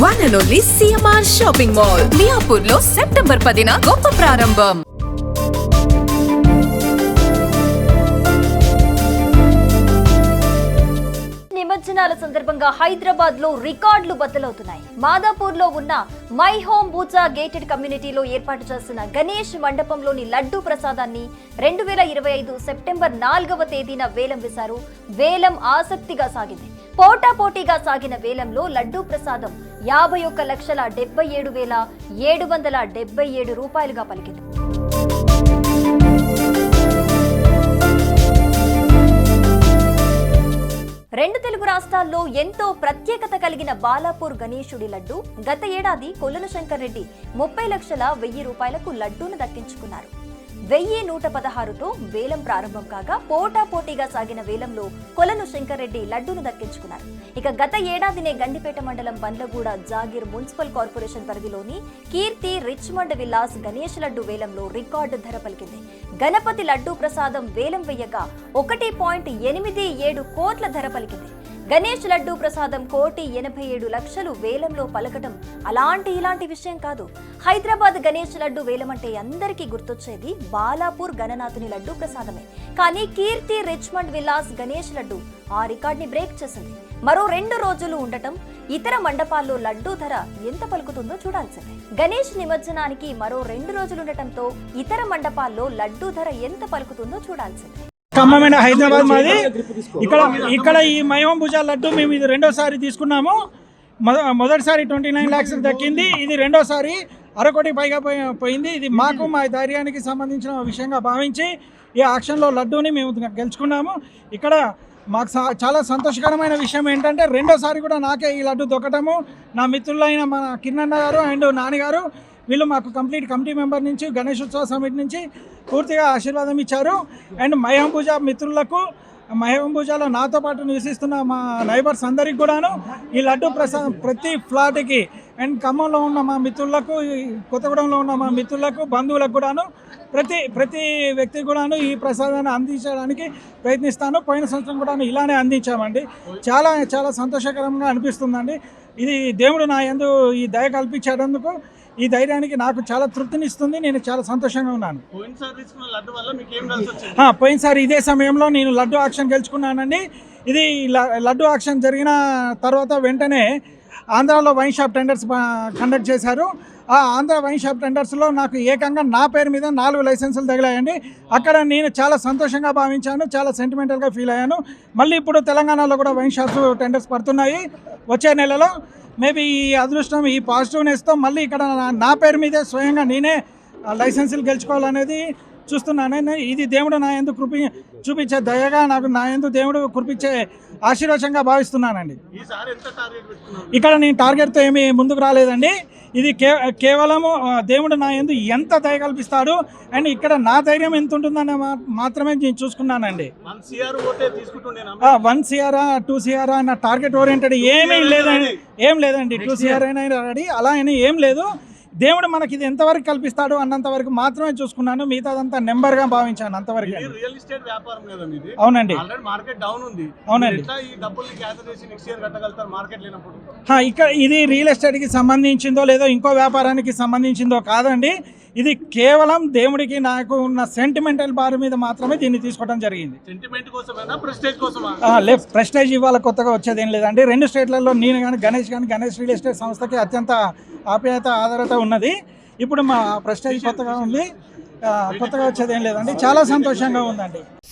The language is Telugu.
One and only CMR shopping mall మియాపూర్లో September పదిన గొప్ప ప్రారంభం. నిమజ్జనాల సందర్భంగా హైదరాబాద్లో రికార్డులు బద్దలవుతున్నాయి. మాదాపూర్లో ఉన్న మై హోమ్ బూజా గేటెడ్ కమ్యూనిటీలో ఏర్పాటు చేసిన గణేష్ మండపంలోని లడ్డూ ప్రసాదాన్ని రెండు వేల ఇరవై ఐదు సెప్టెంబర్ నాలుగవ తేదీన వేలం వేశారు. వేలం ఆసక్తిగా సాగింది. పోటా పోటీగా సాగిన వేలంలో లడ్డూ ప్రసాదం యాభై ఒక్క లక్షల డెబ్బై ఏడు వేల ఏడు వందల డెబ్బై ఏడు రూపాయలుగా పలికింది. రెండు తెలుగు రాష్ట్రాల్లో ఎంతో ప్రత్యేకత కలిగిన బాలాపూర్ గణేశుడి లడ్డు గత ఏడాది కొల్లుల శంకర్ రెడ్డి ముప్పై లక్షల వెయ్యి రూపాయలకు లడ్డూను దక్కించుకున్నారు. వెయ్యి నూట పదహారుతో వేలం ప్రారంభం కాగా పోటా పోటీగా సాగిన వేలంలో కొలను శంకర్రెడ్డి లడ్డూను దక్కించుకున్నారు. ఇక గత ఏడాదినే గండిపేట మండలం బండ్లగూడ జాగీర్ మున్సిపల్ కార్పొరేషన్ పరిధిలోని కీర్తి రిచ్మండ్ విలాస్ గణేష్ లడ్డు వేలంలో రికార్డు ధర పలికింది. గణపతి లడ్డూ ప్రసాదం వేలం వెయ్యగా ఒకటి పాయింట్ ఎనిమిది ఏడు కోట్ల ధర పలికింది. గణేష్ లడ్డూ ప్రసాదం కోటి ఎనభై ఏడు లక్షలు వేలంలో పలకటం అలాంటి ఇలాంటి విషయం కాదు. హైదరాబాద్ గణేష్ లడ్డు వేలమంటే అందరికీ గుర్తొచ్చేది బాలాపూర్ గణనాథుని లడ్డూ ప్రసాదమే. కానీ కీర్తి రిచ్మండ్ విలాస్ గణేష్ లడ్డు ఆ రికార్డ్ని బ్రేక్ చేసింది. మరో రెండు రోజులు ఉండటం ఇతర మండపాల్లో లడ్డూ ధర ఎంత పలుకుతుందో చూడాల్సిందే. గణేష్ నిమజ్జనానికి మరో రెండు రోజులుండటంతో ఇతర మండపాల్లో లడ్డూ ధర ఎంత పలుకుతుందో చూడాల్సిందే. ఖమ్మమైన హైదరాబాద్ మాది. ఇక్కడ ఇక్కడ ఈ మయోం భుజ లడ్డు మేము ఇది రెండోసారి తీసుకున్నాము. మొద- మొదటిసారి ట్వంటీ నైన్ ల్యాక్స్ దక్కింది. ఇది రెండోసారి అరకోటి పైగా పోయి- పోయింది. ఇది మాకు మా ధైర్యానికి సంబంధించిన విషయంగా భావించి ఈ ఆక్షన్లో లడ్డూని మేము గెలుచుకున్నాము. ఇక్కడ మాకు చాలా సంతోషకరమైన విషయం ఏంటంటే రెండోసారి కూడా నాకే ఈ లడ్డు దొక్కటము. నా మిత్రులైన మన కిరణ్ గారు అండ్ నాన్నగారు వీళ్ళు మాకు కంప్లీట్ కమిటీ మెంబర్ నుంచి గణేష్ ఉత్సవ సమితి నుంచి పూర్తిగా ఆశీర్వాదం ఇచ్చారు. అండ్ మహంబూజ మిత్రులకు మహంబూజాలో నాతో పాటు నివసిస్తున్న మా నైబర్స్ అందరికి కూడాను ఈ లడ్డు ప్రసాదం ప్రతి ఫ్లాట్కి అండ్ ఖమ్మంలో ఉన్న మా మిత్రులకు కొత్తగూడెంలో ఉన్న మా మిత్రులకు బంధువులకు కూడాను ప్రతి ప్రతి వ్యక్తి కూడాను ఈ ప్రసాదాన్ని అందించడానికి ప్రయత్నిస్తాను. పోయిన సంవత్సరం కూడాను ఇలానే అందించామండి. చాలా చాలా సంతోషకరంగా అనిపిస్తుందండి. ఇది దేవుడు నా యందు ఈ దయ కల్పించేటందుకు ఈ ధైర్యానికి నాకు చాలా తృప్తినిస్తుంది నేను చాలా సంతోషంగా ఉన్నాను. పోయినసారి ఇదే సమయంలో నేను లడ్డు ఆక్షన్ గెలుచుకున్నానండి. ఇది లడ్డు ఆక్షన్ జరిగిన తర్వాత వెంటనే ఆంధ్రాలో వైన్ షాప్ టెండర్స్ కండక్ట్ చేశారు. ఆ ఆంధ్ర వైన్ షాప్ టెండర్స్లో నాకు ఏకంగా నా పేరు మీద నాలుగు లైసెన్సులు తగిలాయండి. అక్కడ నేను చాలా సంతోషంగా భావించాను చాలా సెంటిమెంటల్గా ఫీల్ అయ్యాను. మళ్ళీ ఇప్పుడు తెలంగాణలో కూడా వైన్ షాప్స్ టెండర్స్ పడుతున్నాయి. వచ్చే నెలలో మేబీ ఈ అదృష్టం ఈ పాజిటివ్నెస్తో మళ్ళీ ఇక్కడ నా- పేరు మీదే స్వయంగా నేనే లైసెన్సులు గెలుచుకోవాలనేది చూస్తున్నాను ఇది దేవుడు నా ఎందు కృపి చూపించే దయగా నాకు నా ఎందు దేవుడు కృపించే ఆశీర్వచంగా భావిస్తున్నానండి. ఇక్కడ నేను టార్గెట్తో ఏమీ ముందుకు రాలేదండి. ఇది కే కేవలము దేవుడు నా ఎందు ఎంత దయ కల్పిస్తాడు? అండ్ ఇక్కడ నా ధైర్యం ఎంత ఉంటుందనే మా- మాత్రమే నేను చూసుకున్నానండి. వన్ సిఆర్ టూ సిఆరా అన్న టార్గెట్ ఓరియంటెడ్ ఏమీ లేదండి ఏం లేదండి. టూ సిఆర్ అయినా రెడీ అలా అని ఏం లేదు. దేవుడు మనకి ఇది ఎంతవరకు కల్పిస్తాడు అన్నంత వరకు మాత్రమే చూసుకున్నాను. మిగతాదంతా నెంబర్గా భావించాను అంతవరకు. రియల్ ఎస్టేట్ వ్యాపారం కదా మీది అవునండి. ఆల్రెడీ మార్కెట్ డౌన్ ఉంది. అవునండి. మీరు ఎట్లా ఈ డబ్బుల్ని గ్యాదర్ చేసి నెక్స్ట్ ఇయర్ కట్టగలుగుతారు మార్కెట్ లేనప్పుడు? హా, ఇక్కడ ఇది రియల్ ఎస్టేట్కి సంబంధించిందో లేదో ఇంకో వ్యాపారానికి సంబంధించిందో కాదండి. ఇది కేవలం దేవుడికి నాకు ఉన్న సెంటిమెంటల్ బార్ మీద మాత్రమే దీన్ని తీసుకోవడం జరిగింది. కోసమేనా? ప్రెస్టేజ్ ఇవాళ కొత్తగా వచ్చేది ఏం లేదండి. రెండు స్టేట్లలో నేను కానీ గణేష్ కానీ గణేష్ రియల్ ఎస్టేట్ సంస్థకి అత్యంత ఆప్యాయత ఆధారత ఉన్నది. ఇప్పుడు మా ప్రెస్టేజ్ కొత్తగా ఉంది. కొత్తగా వచ్చేది ఏం లేదండి. చాలా సంతోషంగా ఉందండి.